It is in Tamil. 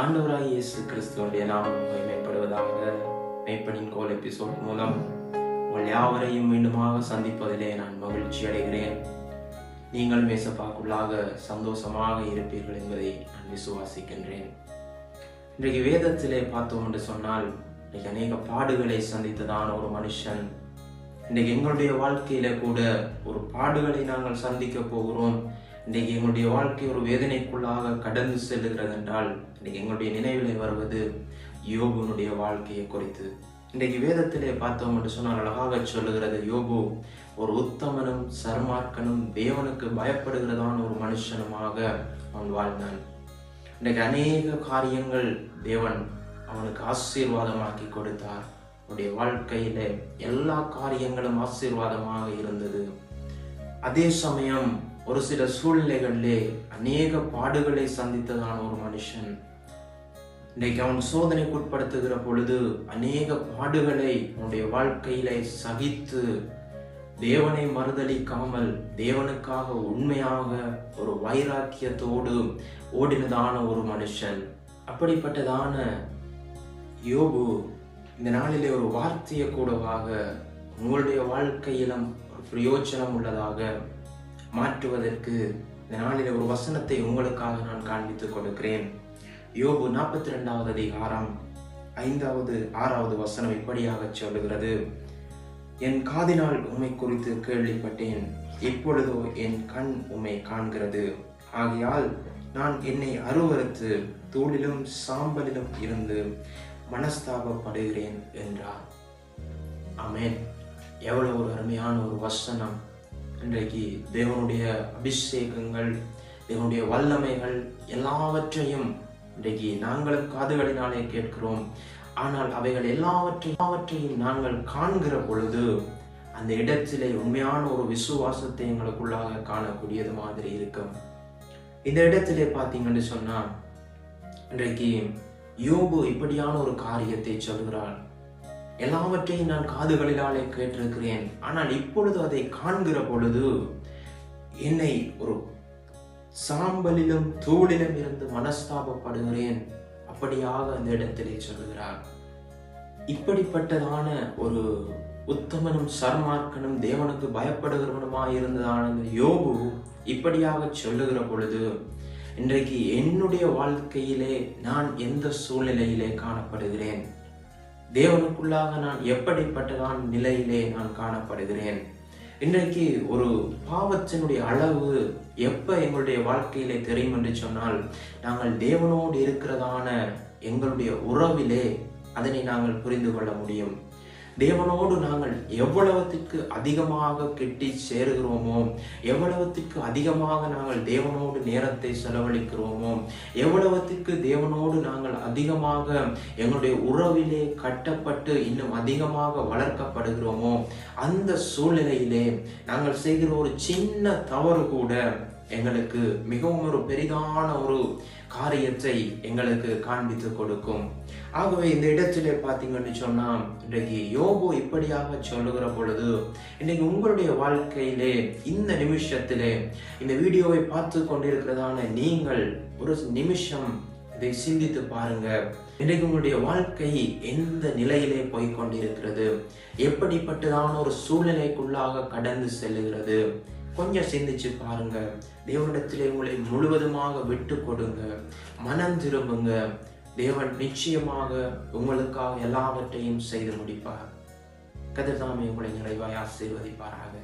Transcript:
ஆண்டவராய் இயேசு கிறிஸ்துவனுடைய நாமம் மகிமைப்படுவதாக மேய்ப்பனின் கோல் எபிசோட் மூலம் உங்கள் யாவரையும் மீண்டுமாக சந்திப்பதிலே நான் மகிழ்ச்சி அடைகிறேன். நீங்கள் மேசப்பாக்குள்ளாக சந்தோஷமாக இருப்பீர்கள் என்பதை நான் விசுவாசிக்கின்றேன். இன்றைக்கு வேதத்திலே பார்த்தோம் என்று சொன்னால் இன்றைக்கு அநேக பாடுகளை சந்தித்ததான ஒரு மனுஷன் இன்றைக்கு எங்களுடைய வாழ்க்கையில கூட ஒரு பாடுகளை நாங்கள் சந்திக்க போகிறோம். இன்றைக்கு எங்களுடைய வாழ்க்கை ஒரு வேதனைக்குள்ளாக கடந்து செல்லுகிறது என்றால் இன்றைக்கு எங்களுடைய நினைவிலே வருவது யோகுனுடைய வாழ்க்கையை குறித்து. இன்றைக்கு வேதத்திலே பார்த்தோம் என்று சொன்னால் அழகாக சொல்லுகிறது யோபு ஒரு உத்தமனும் சர்மார்க்கனும் தேவனுக்கு பயப்படுகிறதான ஒரு மனுஷனுமாக அவன் வாழ்ந்தான். இன்றைக்கு அநேக காரியங்கள் தேவன் அவனுக்கு ஆசீர்வாதமாக்கி கொடுத்தார். அவனுடைய வாழ்க்கையில எல்லா காரியங்களும் ஆசீர்வாதமாக இருந்தது. அதே சமயம் ஒரு சில சூழ்நிலைகளிலே அநேக பாடுகளை சந்தித்ததான ஒரு மனுஷன். இன்றைக்கு அவன் சோதனைக்குட்படுத்துகிற பொழுது அநேக பாடுகளை அவனுடைய வாழ்க்கையிலே சகித்து தேவனை மறுதளிக்காமல் தேவனுக்காக உண்மையாக ஒரு வைராக்கியத்தோடு ஓடினதான ஒரு மனுஷன். அப்படிப்பட்டதான யோபு இந்த நாளிலே ஒரு வார்த்தையை கூடவாக உங்களுடைய வாழ்க்கையிலும் ஒரு பிரயோஜனம் உள்ளதாக மாற்றுவதற்கு இந்த நாளில் ஒரு வசனத்தை உங்களுக்காக நான் காண்பித்துக் கொடுக்கிறேன். யோபு நாற்பத்தி ரெண்டாவது அதிகாரம் ஐந்தாவது ஆறாவது வசனம் இப்படியாக சொல்லுகிறது. என் காதினால் உண்மை குறித்து கேள்விப்பட்டேன் இப்பொழுதோ என் கண் உம்மை காண்கிறது. ஆகையால் நான் என்னை அருவறுத்து தூளிலும் சாம்பலிலும் இருந்து மனஸ்தாபப்படுகிறேன் என்றார். அமேன் எவ்வளவு ஒரு அருமையான ஒரு வசனம். இன்றைக்கு தேவனுடைய அபிஷேகங்கள் தேவனுடைய வல்லமைகள் எல்லாவற்றையும் இன்றைக்கு நாங்களும் காதுகளினாலே கேட்கிறோம். ஆனால் அவைகள் எல்லாவற்றையும் எல்லாவற்றையும் நாங்கள் காண்கிற பொழுது அந்த இடத்திலே உண்மையான ஒரு விசுவாசத்தை எங்களுக்குள்ளாக காணக்கூடியது மாதிரி இருக்கும். இந்த இடத்திலே பார்த்தீங்கன்னு சொன்னா இன்றைக்கு யோபு இப்படியான ஒரு காரியத்தை சொல்கிறாள் எல்லாவற்றையும் நான் காதுகளிலாலே கேட்டிருக்கிறேன். ஆனால் இப்பொழுது அதை காண்கிற பொழுது என்னை ஒரு சாம்பலிலும் தூளிலும் இருந்து மனஸ்தாபப்படுகிறேன். அப்படியாக அந்த இடத்திலே சொல்கிறார். இப்படிப்பட்டதான ஒரு உத்தமனும் சர்மார்க்கனும் தேவனுக்கு பயப்படுகிறவனுமாய் இருந்ததான இந்த யோபு இப்படியாக சொல்லுகிற பொழுது இன்றைக்கு என்னுடைய வாழ்க்கையிலே நான் எந்த சூழ்நிலையிலே காணப்படுகிறேன்? தேவனுக்குள்ளாக நான் எப்படிப்பட்டதான் நிலையிலே நான் காணப்படுகிறேன்? இன்றைக்கு ஒரு பாவத்தினுடைய அளவு எப்போ எங்களுடைய வாழ்க்கையிலே தெரியும் என்று சொன்னால் நாங்கள் தேவனோடு இருக்கிறதான எங்களுடைய உறவிலே அதனை நாங்கள் புரிந்து கொள்ள முடியும். தேவனோடு நாங்கள் எவ்வளவத்திற்கு அதிகமாக கெட்டி சேருகிறோமோ எவ்வளவத்திற்கு அதிகமாக நாங்கள் தேவனோடு நேரத்தை செலவழிக்கிறோமோ எவ்வளவத்திற்கு தேவனோடு நாங்கள் அதிகமாக எங்களுடைய உறவிலே கட்டப்பட்டு இன்னும் அதிகமாக வளர்க்கப்படுகிறோமோ அந்த சூழ்நிலையிலே நாங்கள் செய்கிற ஒரு சின்ன தவறு கூட எங்களுக்கு மிகவும் ஒரு பெரிதான ஒரு காரியத்தை எங்களுக்கு காண்பித்து கொடுக்கும். ஆகவே இந்த இடத்திலே பார்த்தீங்கன்னு சொன்னால் இன்றைக்கு யோகோ இப்படியாக சொல்லுகிற பொழுது இன்னைக்கு உங்களுடைய வாழ்க்கையிலே இந்த நிமிஷத்திலே இந்த வீடியோவை பார்த்து கொண்டிருக்கிறதான நீங்கள் ஒரு நிமிஷம் இதை சிந்தித்து பாருங்க. இன்றைக்கு உங்களுடைய வாழ்க்கை எந்த நிலையிலே போய்கொண்டிருக்கிறது எப்படிப்பட்டதான ஒரு சூழ்நிலைக்குள்ளாக கடந்து செல்லுகிறது? கொஞ்சம் சிந்திச்சு பாருங்க. தேவனிடத்திலே உங்களை முழுவதுமாக விட்டு கொடுங்க. மனம் திரும்புங்க. தேவன் நிச்சயமாக உங்களுக்காக எல்லாவற்றையும் செய்து முடிப்பார். கதிர்தாமே உங்களை நிறைவாய் ஆசீர்வதிப்பாராக.